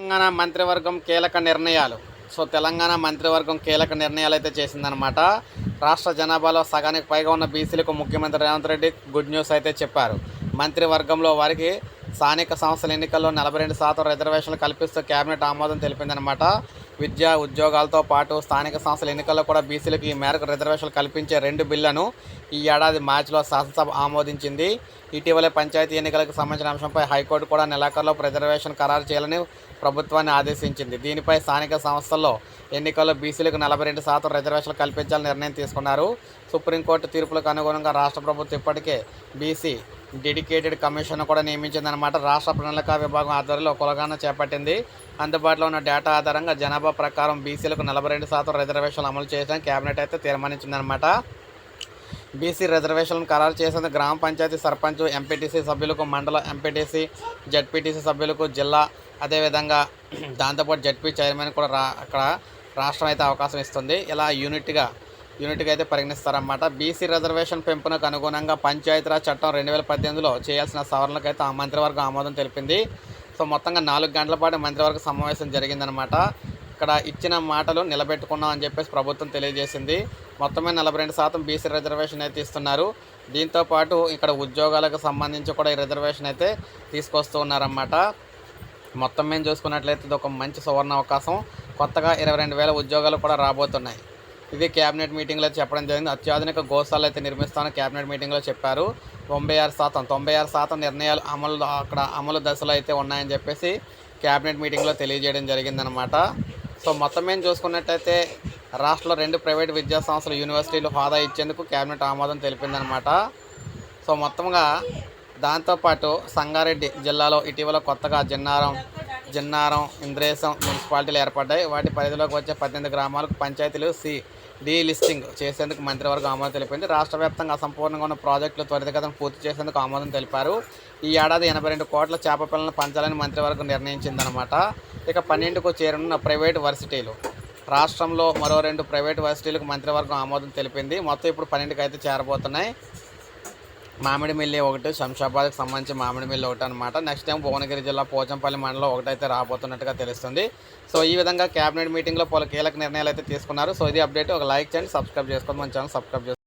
తెలంగాణ మంత్రివర్గం కీలక నిర్ణయాలు. సో తెలంగాణ మంత్రివర్గం కీలక నిర్ణయాలు అయితే చేసిందనమాట రాష్ట్ర జనాభాలో సగానికి పైగా ఉన్న బీసీలకు ముఖ్యమంత్రి రేవంత్ రెడ్డి గుడ్ న్యూస్ అయితే చెప్పారు. మంత్రివర్గంలో వారికి స్థానిక సంస్థల ఎన్నికల్లో నలభై రెండు శాతం రిజర్వేషన్లు కల్పిస్తూ కేబినెట్ ఆమోదం తెలిపిందనమాట విద్యా ఉద్యోగాలతో పాటు స్థానిక సంస్థల ఎన్నికల్లో కూడా బీసీలకు ఈ మేరకు రిజర్వేషన్లు కల్పించే రెండు బిల్లను ఈ ఏడాది మార్చిలో శాసనసభ ఆమోదించింది. ఇటీవలే పంచాయతీ ఎన్నికలకు సంబంధించిన అంశంపై హైకోర్టు కూడా నెలాఖరులోపు రిజర్వేషన్ ఖరారు చేయాలని ప్రభుత్వాన్ని ఆదేశించింది. దీనిపై స్థానిక సంస్థల్లో ఎన్నికల్లో బీసీలకు నలభై రెండు శాతం రిజర్వేషన్లు కల్పించాలని నిర్ణయం తీసుకున్నారు. సుప్రీంకోర్టు తీర్పులకు అనుగుణంగా రాష్ట్ర ప్రభుత్వం ఇప్పటికే బీసీ డెడికేటెడ్ కమిషన్ కూడా నియమించిందనమాట రాష్ట్ర ప్రణాళిక విభాగం ఆధ్వర్యంలో కొలగాన చేపట్టింది. అందుబాటులో ఉన్న డేటా ఆధారంగా జనాభా ప్రకారం బీసీలకు నలభై రెండు శాతం రిజర్వేషన్లు అమలు చేయడానికి కేబినెట్ అయితే తీర్మానించిందనమాట బీసీ రిజర్వేషన్లను ఖరారు చేసేందుకు గ్రామ పంచాయతీ సర్పంచ్ ఎంపీటీసీ సభ్యులకు మండల ఎంపీటీసీ జడ్పీటీసీ సభ్యులకు జిల్లా అదేవిధంగా దాంతోపాటు జడ్పీ చైర్మన్ కూడా రా అక్కడ రాష్ట్రం అయితే అవకాశం ఇస్తుంది. ఇలా యూనిట్గా యూనిట్గా అయితే పరిగణిస్తారన్నమాట. బీసీ రిజర్వేషన్ పెంపునకు అనుగుణంగా పంచాయతీరాజ్ చట్టం రెండు వేల పద్దెనిమిదిలో చేయాల్సిన సవరణలకు అయితే ఆ మంత్రివర్గం ఆమోదం తెలిపింది. సో మొత్తంగా నాలుగు గంటల పాటు మంత్రివర్గ సమావేశం జరిగిందనమాట ఇక్కడ ఇచ్చిన మాటలు నిలబెట్టుకున్నాం అని చెప్పేసి ప్రభుత్వం తెలియజేసింది. మొత్తమే నలభై రెండు శాతం బీసీ రిజర్వేషన్ అయితే ఇస్తున్నారు. దీంతో పాటు ఇక్కడ ఉద్యోగాలకు సంబంధించి కూడా ఈ రిజర్వేషన్ అయితే తీసుకొస్తూ ఉన్నారన్నమాట. మొత్తం మేము చూసుకున్నట్లయితే ఇది ఒక మంచి సువర్ణ అవకాశం. కొత్తగా ఇరవై రెండు వేల ఉద్యోగాలు కూడా రాబోతున్నాయి. ఇది కేబినెట్ మీటింగ్లో చెప్పడం జరిగింది. అత్యాధునిక గోశాలు అయితే నిర్మిస్తానని కేబినెట్ మీటింగ్లో చెప్పారు. తొంభై ఆరు శాతం తొంభై ఆరు శాతం నిర్ణయాలు అమలు అక్కడ అమలు దశలో అయితే ఉన్నాయని చెప్పేసి కేబినెట్ మీటింగ్లో తెలియజేయడం జరిగిందనమాట సో మొత్తం ఏం చూసుకున్నట్టయితే రాష్ట్రంలో రెండు ప్రైవేట్ విద్యా సంస్థలు యూనివర్సిటీలు హోదా ఇచ్చేందుకు కేబినెట్ ఆమోదం తెలిపిందనమాట సో మొత్తంగా దాంతోపాటు సంగారెడ్డి జిల్లాలో ఇటీవల కొత్తగా జిన్నారం జిన్నారం ఇంద్రేశం మున్సిపాలిటీలు ఏర్పడ్డాయి. వాటి పరిధిలోకి వచ్చే పద్దెనిమిది గ్రామాలకు పంచాయతీలు సి డీ లిస్టింగ్ చేసేందుకు మంత్రివర్గం ఆమోదం తెలిపింది. రాష్ట్ర వ్యాప్తంగా అసంపూర్ణంగా ఉన్న ప్రాజెక్టులు త్వరితగతిన పూర్తి చేసేందుకు ఆమోదం తెలిపారు. ఈ ఏడాది ఎనభై రెండు కోట్ల చేప పిల్లలను పంచాలని మంత్రివర్గం నిర్ణయించిందనమాట ఇక పన్నెండుకు చేరనున్న ప్రైవేటు వర్సిటీలు. రాష్ట్రంలో మరో రెండు ప్రైవేటు వర్సిటీలకు మంత్రివర్గం ఆమోదం తెలిపింది. మొత్తం ఇప్పుడు పన్నెండుకి అయితే చేరబోతున్నాయి. మామిడిమిల్లి ఒకటి శంషాబాద్కి సంబంధించి మామిడిమిల్లి ఒకటి అనమాట నెక్స్ట్ టైం భువనగిరి జిల్లా పోచంపల్లి మండలం ఒకటైతే రాబోతున్నట్టుగా తెలుస్తుంది. సో ఈ విధంగా కేబినెట్ మీటింగ్లో పలు కీలక నిర్ణయాలు అయితే తీసుకున్నారు. సో ఇది అప్డేట్ ఒక లైక్ చేయండి సబ్స్క్రైబ్ చేసుకోండి. మన ఛానల్ సబ్స్క్రైబ్ చేసుకోండి.